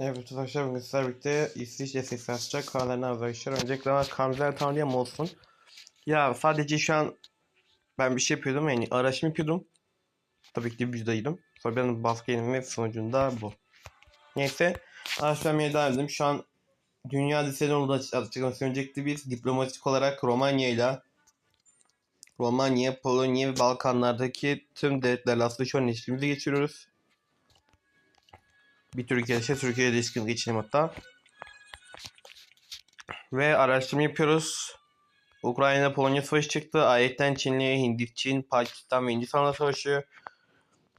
Evet arkadaşlar bugün sizlerle birlikte İsviçre sesi açacak kanallarına arkadaşlar. Öncelikle Kamzer Tanrı'ya olsun. Ya sadece şu an ben bir şey yapıyordum yani araştırma yapıyordum. Tabii ki de videodaydım. Sonra benim baskı yenilme sonucunda bu. Neyse araştırmaya devam edelim. Şu an Dünya Liseleri Yolu açıklaması öncelikle biz diplomatik olarak Romanya ile Romanya, Polonya ve Balkanlardaki tüm devletlerle aslında şu an ilişkimizi geçiriyoruz. Bir Türkiye ise Türkiye ile ilişkimizi geçelim hatta. Ve araştırma yapıyoruz. Ukrayna Polonya savaşı çıktı. Ayetten Çin'le Hindistan, Pakistan ve Hindistan'la savaşı.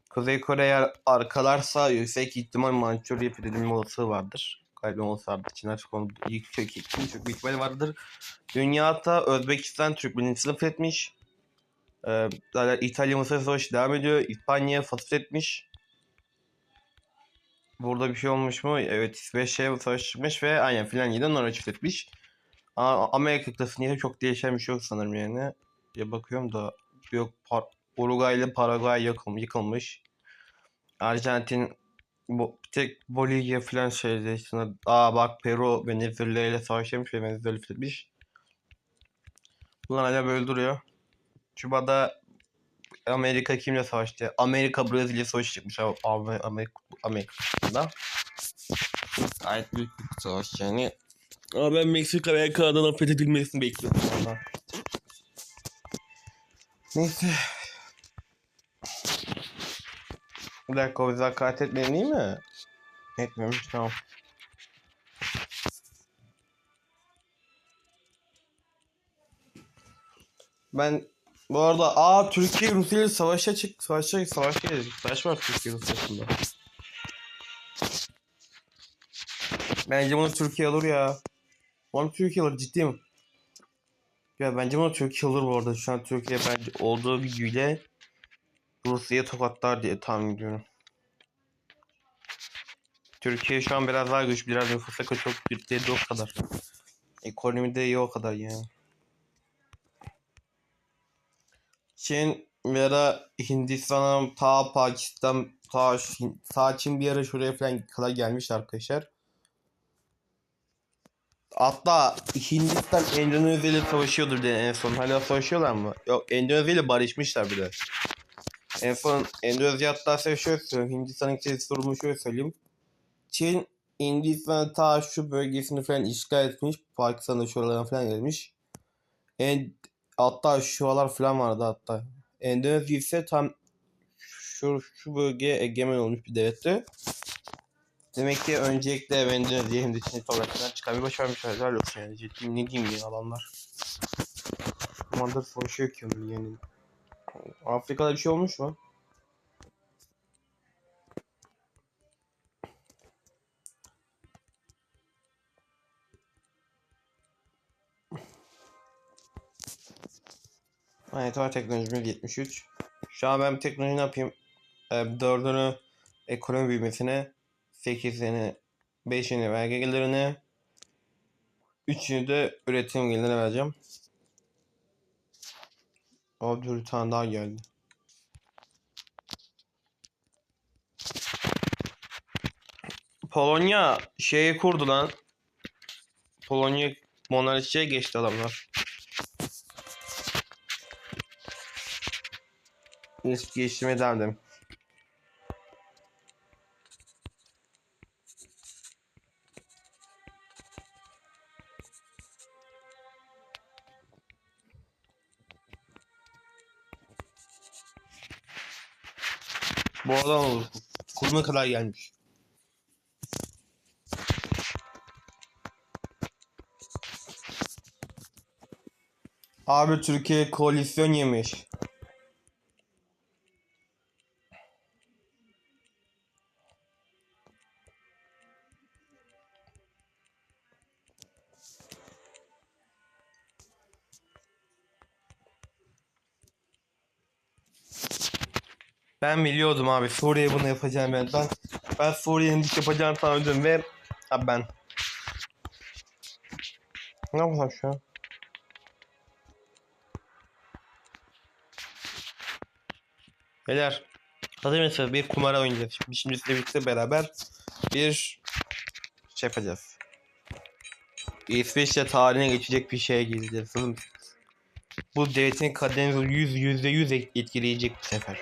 Kuzey Kore eğer arkalarsa yüksek ihtimal Mançurya fethedilme olasılığı vardır. Galiba olsa vardır. Çin artık onu çok ilk çok büyük ihtimal vardır. Dünyada Özbekistan Türk bilinçsini fethetmiş. Ee, İtalya Mısır Savaşı devam ediyor. İspanya Fasıl etmiş. Burada bir şey olmuş mu? Evet İsveç'e savaş çıkmış ve aynen Finlandiya'da Norveç fethetmiş. Amerika kıtasında çok değişen bir şey yok sanırım yani. Ya bakıyorum da yok Par Uruguay ile Paraguay yıkılmış. yıkılmış. Arjantin bu tek Bolivya falan şeyde işte. Aa bak Peru Venezuela ile savaşmış ve Venezuela fethetmiş. Bunlar hala böyle duruyor. Küba'da Amerika kimle savaştı? Amerika Brezilya savaşı çıkmış abi- Amerika Amerika'da. Gayet büyük bir savaş yani. Ama ben Meksika veya Kanada'nın fethedilmesini bekliyorum valla. Neyse. Bir dakika o bize hakaret etmeyin değil mi? Etmemiş tamam. Ben bu arada aa Türkiye Rusya ile savaşa çık savaşa savaş gelecek. Savaş var Türkiye Rusya arasında. Bence bunu Türkiye alır ya. Oğlum Türkiye alır ciddiyim. Ya bence bunu Türkiye alır bu arada. Şu an Türkiye bence olduğu gücüyle Rusya'ya tokatlar diye tahmin ediyorum. Türkiye şu an biraz daha güçlü, biraz nüfusa çok güçlü o kadar. Ekonomide iyi o kadar yani. Çin da Hindistan'a ta Pakistan ta ta Çin bir ara şuraya falan kadar gelmiş arkadaşlar. Hatta Hindistan Endonezya ile savaşıyordur diye en son. Hala savaşıyorlar mı? Yok Endonezya ile barışmışlar bir de. En son Endonezya hatta size söyleyeyim. Hindistan'ın içerisi durumu şöyle söyleyeyim. Çin Hindistan ta şu bölgesini falan işgal etmiş. Pakistan'da şuralarına falan gelmiş. En, hatta şuralar falan vardı hatta. Endonezya ise tam şu, şu bölgeye egemen olmuş bir devletti. Demek ki öncelikle Endonezya hem de Çin'i topraklarından çıkarmayı başarmışlar. Helal olsun yani. Ciddiyim ne diyeyim ya adamlar. Commander savaşıyor ki ömrü yani. Afrika'da bir şey olmuş mu? Evet var teknolojimiz 73. Şu an ben teknoloji ne yapayım? Ee, dördünü ekonomi büyümesine, 8'ini, 5'ini vergi gelirine, 3'ünü de üretim gelirine vereceğim. O bir tane daha geldi. Polonya şeyi kurdu lan. Polonya monarşiye geçti adamlar. İlişki geliştirmeye devam. Bu adam olur. Kuruma kadar gelmiş. Abi Türkiye koalisyon yemiş. Ben biliyordum abi Suriye bunu yapacağım ben. Ben, ben Suriye'nin diş yapacağını sanıyordum ve abi ben. Ne yapacağım şu an? Beyler hazır mısınız? Bir kumara oynayacağız. Şimdi, şimdi birlikte beraber bir şey yapacağız. İsviçre tarihine geçecek bir şeye gireceğiz. Bu devletin kaderini yüz yüzde yüz etkileyecek bu sefer.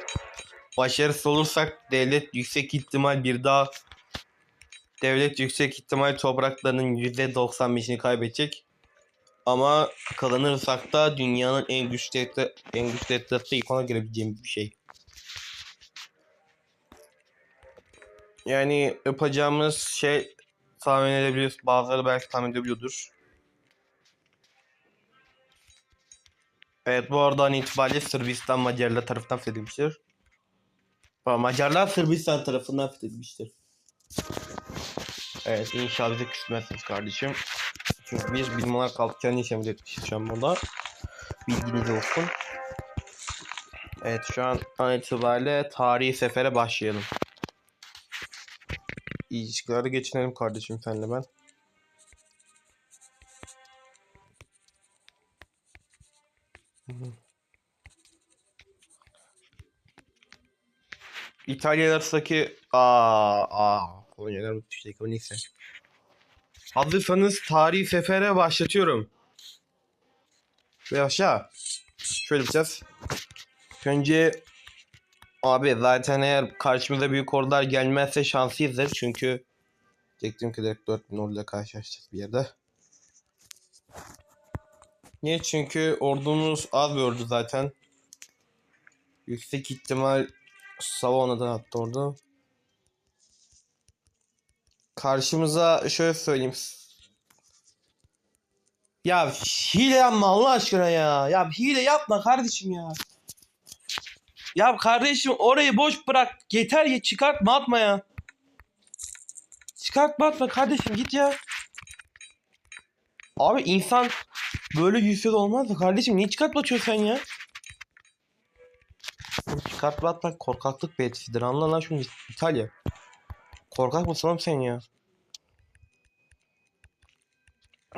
Başarısız olursak devlet yüksek ihtimal bir daha devlet yüksek ihtimal topraklarının yüzde 95'ini kaybedecek. Ama kazanırsak da dünyanın en güçlü devleti, en güçlü devleti ilk ona girebileceğimiz bir şey. Yani yapacağımız şey tahmin edebiliyoruz. Bazıları belki tahmin edebiliyordur. Evet bu aradan itibariyle Sırbistan Macarlar tarafından fethedilmiştir. Macarlar Sırbistan tarafından fethedilmiştir. Evet inşallah bize küsmezsiniz kardeşim. Çünkü biz bilim olarak kalkacağını etmişiz şu an burada. Bilginiz olsun. Evet şu an an itibariyle tarihi sefere başlayalım. İlişkilerde geçinelim kardeşim senle ben. İtalya arasındaki aa aa Polonyalar bu düşecek o neyse. Hazırsanız tarihi sefere başlatıyorum. Ve aşağı. Şöyle yapacağız. Önce abi zaten eğer karşımıza büyük ordular gelmezse şanslıyızdır. Çünkü diyecektim ki direkt 4000 orduyla karşılaşacağız bir yerde. Niye? Çünkü ordumuz az bir ordu zaten. Yüksek ihtimal Savona'dan attı orada. Karşımıza şöyle söyleyeyim. Ya hile yapma Allah aşkına ya. Ya hile yapma kardeşim ya. Ya kardeşim orayı boş bırak. Yeter ya çıkartma atma ya. Çıkartma atma kardeşim git ya. Abi insan böyle yüzsüz olmaz da kardeşim niye çıkartma atıyorsun sen ya? Çıkartma atmak korkaklık belirtisidir. Anla lan şunu İtalya. Korkak mısın oğlum sen ya?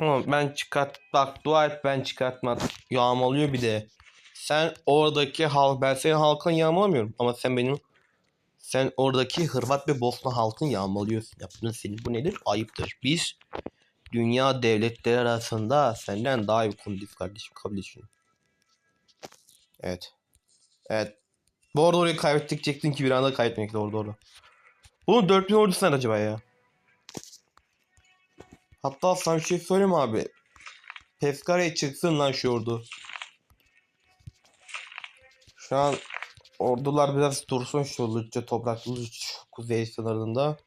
Ben çıkart bak dua et ben çıkartma yağmalıyor bir de. Sen oradaki halk ben senin halkını yağmalamıyorum ama sen benim sen oradaki Hırvat ve Bosna halkını yağmalıyorsun. Yaptığın senin bu nedir? Ayıptır. Biz dünya devletleri arasında senden daha iyi konudayız kardeşim kabul et. Evet. Evet. Bu arada orayı kaybettik diyecektin ki bir anda kaybetmek orada orada. Bunun 4000 ordusu nerede acaba ya? Hatta sana bir şey söyleyeyim abi. Peskara'ya çıksın lan şu ordu. Şu an ordular biraz dursun şu Lütçe topraklı kuzey sınırında.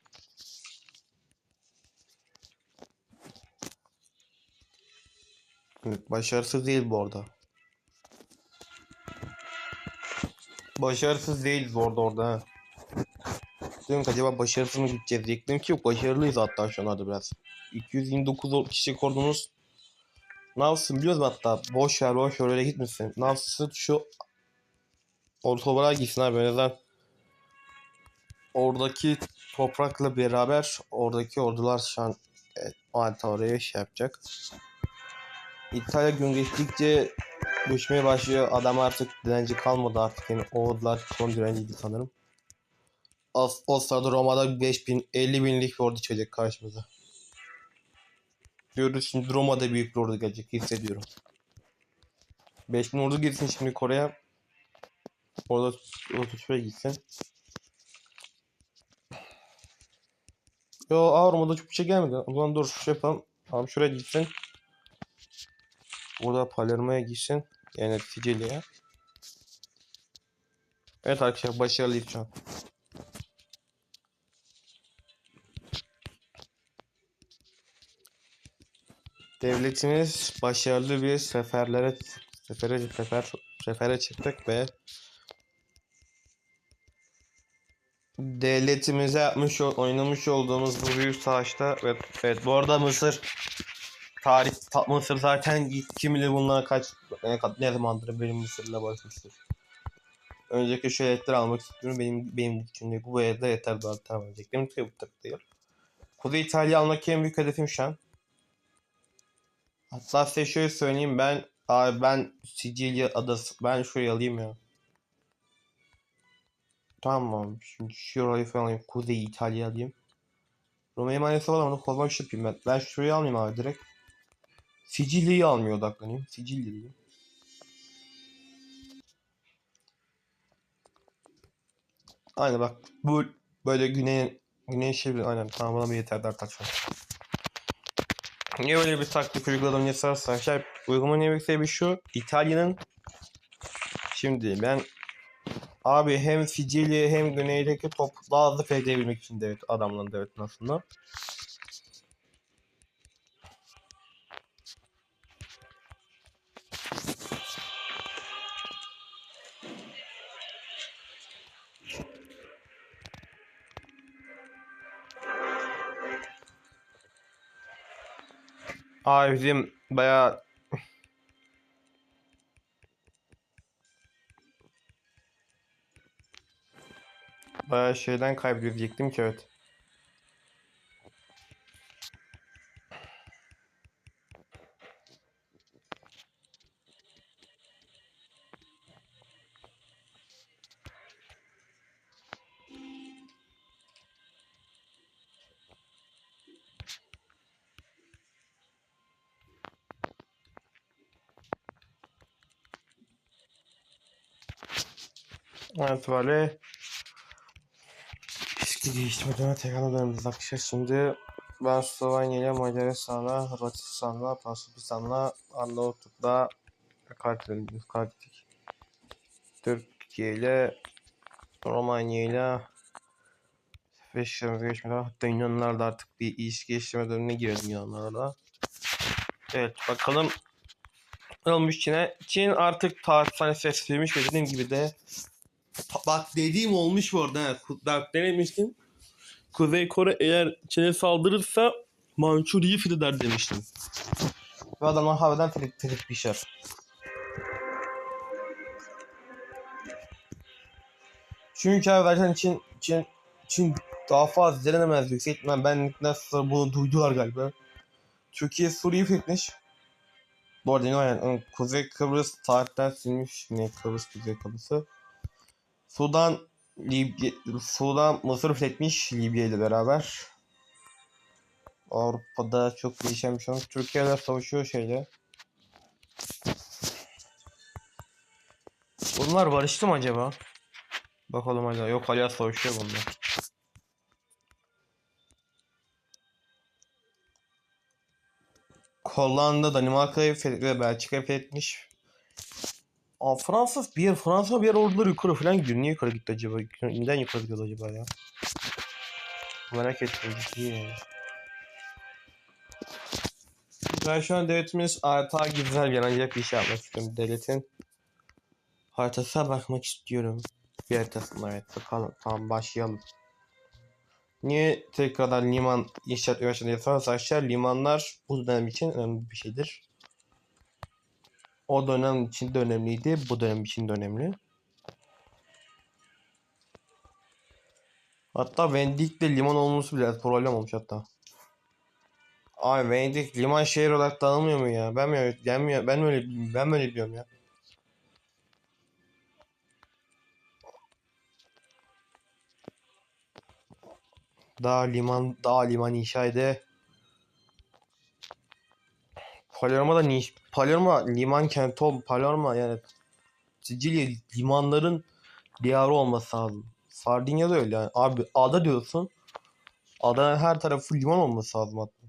Evet, başarısız değil bu arada. Başarısız değiliz orada orada. Diyorum acaba başarısız mı gideceğiz diyecektim ki yok başarılıyız hatta şu anda biraz. 229 kişilik ordumuz ne yapsın biliyoruz hatta boş ver boş ver öyle gitmesin. Ne yapsın şu ortalara gitsin abi en azından oradaki toprakla beraber oradaki ordular şu an evet, oraya şey yapacak. İtalya gün geçtikçe düşmeye başlıyor. Adam artık direnci kalmadı artık. Yani Oğuzlar son direnciydi sanırım. O, o sırada Roma'da 5000 50 binlik bir ordu çıkacak karşımıza. Diyoruz şimdi Roma'da büyük bir ordu gelecek hissediyorum. 5000 ordu gitsin şimdi Kore'ye. Orada şuraya gitsin. Yo aa Roma'da çok bir şey gelmedi. O zaman dur şu şey yapalım. Tamam şuraya gitsin. Burada Palermo'ya gitsin. Yani Sicilya'ya. Evet arkadaşlar başarılıyız şu an. Devletimiz başarılı bir seferlere sefere sefer sefere çıktık ve devletimize yapmış oynamış olduğumuz bu büyük savaşta ve evet bu arada Mısır tarih ta- Mısır zaten kim bilir bunlar kaç ne, ne zamandır benim Mısır'la barışmıştır. Önceki şu eletleri almak istiyorum. Benim benim için de bu evde yeter daha tamam diyecektim. Tabii bu değil. Kuzey İtalya almak en büyük hedefim şu an. Hatta size şöyle söyleyeyim ben abi ben Sicilya adası ben şurayı alayım ya. Tamam şimdi şurayı falan alayım. Kuzey İtalya alayım. Romanya maalesef alamadım. Kozmak yapayım ben. Ben şurayı almayayım abi direkt. Sicilya'yı almaya odaklanayım. Sicilya'yı. Aynen bak. Bu böyle güney güney şey aynen tamam bana bir yeter der taç Niye öyle bir taktik uyguladım diye sorarsan şey uygulama ne bir şu İtalya'nın şimdi ben abi hem Sicilya hem güneydeki top daha hızlı feydedebilmek için devlet adamların devletin aslında. Abi bizim bayağı bayağı şeyden kaybediyoruz diyecektim ki evet. Evet böyle eski değiştirmeden tekrar dönüyoruz arkadaşlar. Şimdi ben Slovenya ile Macaristan'la, Hırvatistan'la, Pakistan'la, Arnavutluk'la kaydettik. Türkiye ile Romanya ile Beşiktaş'ımıza geçmeden hatta Yunanlar da artık bir ilişki geliştirme dönemine girelim Yunanlarla da. Evet bakalım olmuş Çin'e. Çin artık tarihsel seslemiş ve dediğim gibi de Bak dediğim olmuş bu arada. Bak denemiştim. Kuzey Kore eğer Çin'e saldırırsa Mançurya'yı fetheder demiştim. Ve adamlar havadan filik filik pişer. Çünkü abi zaten Çin, Çin, Çin daha fazla direnemez yüksek ihtimal bendikten sonra bunu duydular galiba. Türkiye Suriye'yi fethetmiş. Bu arada yani Kuzey Kıbrıs tarihten silmiş. Ne Kıbrıs Kuzey Kıbrıs'ı. Sudan Libya, Sudan Mısır fethetmiş Libya ile beraber. Avrupa'da çok değişen bir şey olmuş. Türkiye ile savaşıyor şeyle. Bunlar barıştı mı acaba? Bakalım hala. Yok hala savaşıyor bunlar. Hollanda, Danimarka'yı ve Belçika'yı fethetmiş. Aa, Fransız bir yer, Fransa bir yer orduları yukarı falan gidiyor. Niye yukarı gitti acaba? Neden yukarı gidiyor acaba ya? Merak ettim. ciddi yani. Ben şu an devletimiz harita güzel bir ancak bir şey yapmak istiyorum. Devletin haritasına bakmak istiyorum. Bir haritasına evet bakalım. Tamam başlayalım. Niye tekrardan liman inşaat uğraşan diye sorarsak limanlar bu dönem için önemli bir şeydir. O dönem için de önemliydi. Bu dönem için de önemli. Hatta Vendik'te liman olması bile problem olmuş hatta. Ay Venedik liman şehir olarak tanımıyor mu ya? Ben mi ben mi ben öyle ben mi öyle biliyorum ya? Daha liman daha liman inşa ede. Palermo da niş Palermo liman kenti ol Palermo yani Sicilya limanların diyarı olması lazım. Sardinya da öyle yani. Abi ada diyorsun. Adanın her tarafı liman olması lazım hatta.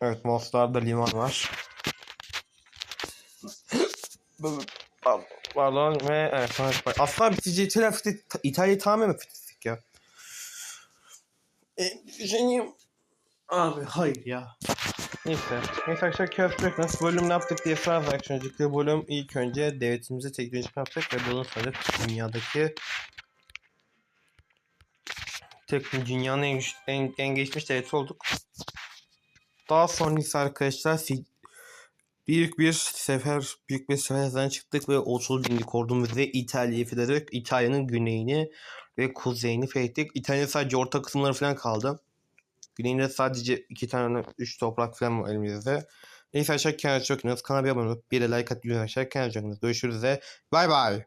Evet Mostar'da liman var. Pardon ve evet, evet, aslında bitici İtalya, İtalya'yı tamamen fethettik ya. E, düşüneyim. Abi hayır ya. Neyse. Neyse arkadaşlar köftek nasıl bölüm ne yaptık diye sorarsak öncelikle bölüm ilk önce devletimize teknolojik yaptık ve bunun sonra dünyadaki tek dünyanın en, güç- en, en geçmiş devleti olduk. Daha sonra ise arkadaşlar büyük bir sefer büyük bir seferden çıktık ve 30 binlik ordumuzu İtalya'yı fethederek İtalya'nın güneyini ve kuzeyini fethettik. İtalya sadece orta kısımları falan kaldı. Güneyinde sadece iki tane üç toprak falan var elimizde. Neyse aşağı kendinize çok. Kanala bir abone olup bir de like atmayı aşağı kendinize çok. Görüşürüz ve bay bay.